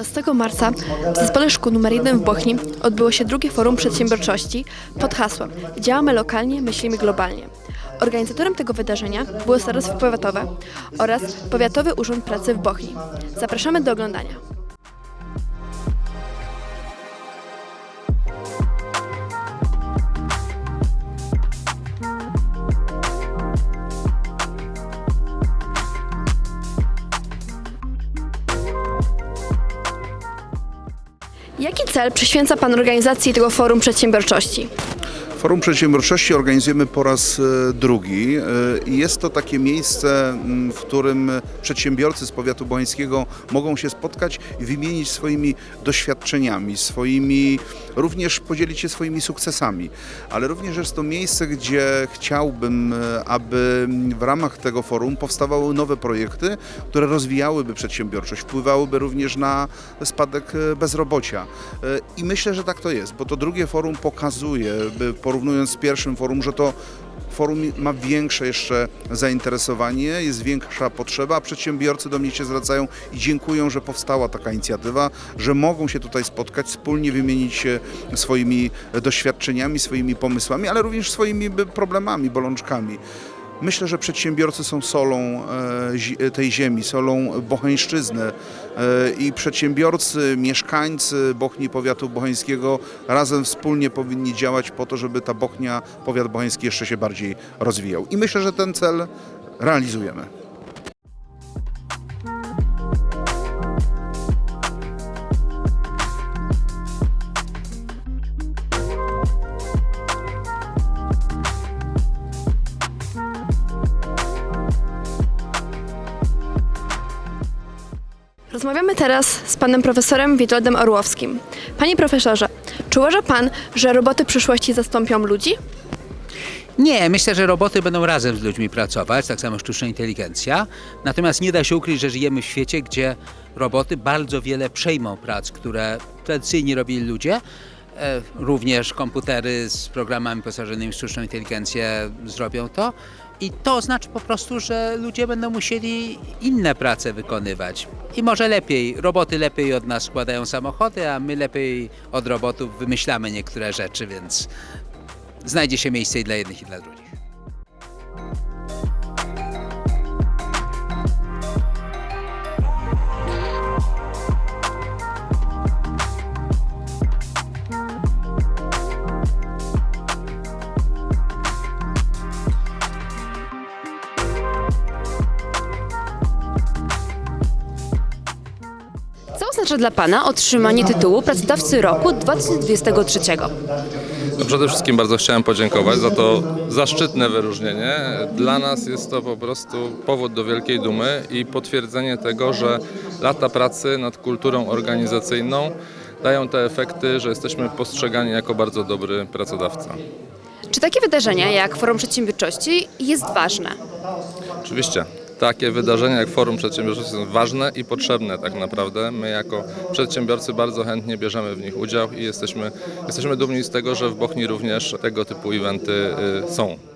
15 marca w Zespole Szkół nr 1 w Bochni odbyło się drugie forum przedsiębiorczości pod hasłem Działamy lokalnie, myślimy globalnie. Organizatorem tego wydarzenia było Starostwo Powiatowe oraz Powiatowy Urząd Pracy w Bochni. Zapraszamy do oglądania. Jaki cel przyświęca Pan organizacji tego forum przedsiębiorczości? Forum Przedsiębiorczości organizujemy po raz e, drugi e, jest to takie miejsce, w którym przedsiębiorcy z powiatu bocheńskiego mogą się spotkać i wymienić swoimi doświadczeniami, swoimi, również podzielić się swoimi sukcesami. Ale również jest to miejsce, gdzie chciałbym, e, aby w ramach tego forum powstawały nowe projekty, które rozwijałyby przedsiębiorczość, wpływałyby również na spadek bezrobocia. I myślę, że tak to jest, bo to drugie forum pokazuje, by porównując z pierwszym forum, że to forum ma większe jeszcze zainteresowanie, jest większa potrzeba, a przedsiębiorcy do mnie się zwracają i dziękują, że powstała taka inicjatywa, że mogą się tutaj spotkać, wspólnie wymienić się swoimi doświadczeniami, swoimi pomysłami, ale również swoimi problemami, bolączkami. Myślę, że przedsiębiorcy są solą e, zi- tej ziemi, solą bocheńszczyzny e, i przedsiębiorcy, mieszkańcy Bochni Powiatu Bocheńskiego razem wspólnie powinni działać po to, żeby ta Bochnia, powiat bocheński jeszcze się bardziej rozwijał. I myślę, że ten cel realizujemy. Rozmawiamy teraz z panem profesorem Witoldem Orłowskim. Panie profesorze, czy uważa pan, że roboty przyszłości zastąpią ludzi? Nie, myślę, że roboty będą razem z ludźmi pracować, tak samo sztuczna inteligencja. Natomiast nie da się ukryć, że żyjemy w świecie, gdzie roboty bardzo wiele przejmą prac, które tradycyjnie robili ludzie. E, Również komputery z programami posażonymi w sztuczną inteligencję zrobią to. I to oznacza po prostu, że ludzie będą musieli inne prace wykonywać. I może lepiej, roboty lepiej od nas składają samochody, a my lepiej od robotów wymyślamy niektóre rzeczy, więc znajdzie się miejsce i dla jednych, i dla drugich. Co oznacza dla Pana otrzymanie tytułu Pracodawcy Roku 2023? No Przede wszystkim bardzo chciałem podziękować za to zaszczytne wyróżnienie. Dla nas jest to po prostu powód do wielkiej dumy i potwierdzenie tego, że lata pracy nad kulturą organizacyjną dają te efekty, że jesteśmy postrzegani jako bardzo dobry pracodawca. Czy takie wydarzenia jak Forum Przedsiębiorczości jest ważne? Oczywiście takie wydarzenia jak Forum Przedsiębiorczości są ważne i potrzebne tak naprawdę. My jako przedsiębiorcy bardzo chętnie bierzemy w nich udział i jesteśmy, jesteśmy dumni z tego, że w Bochni również tego typu eventy y, są.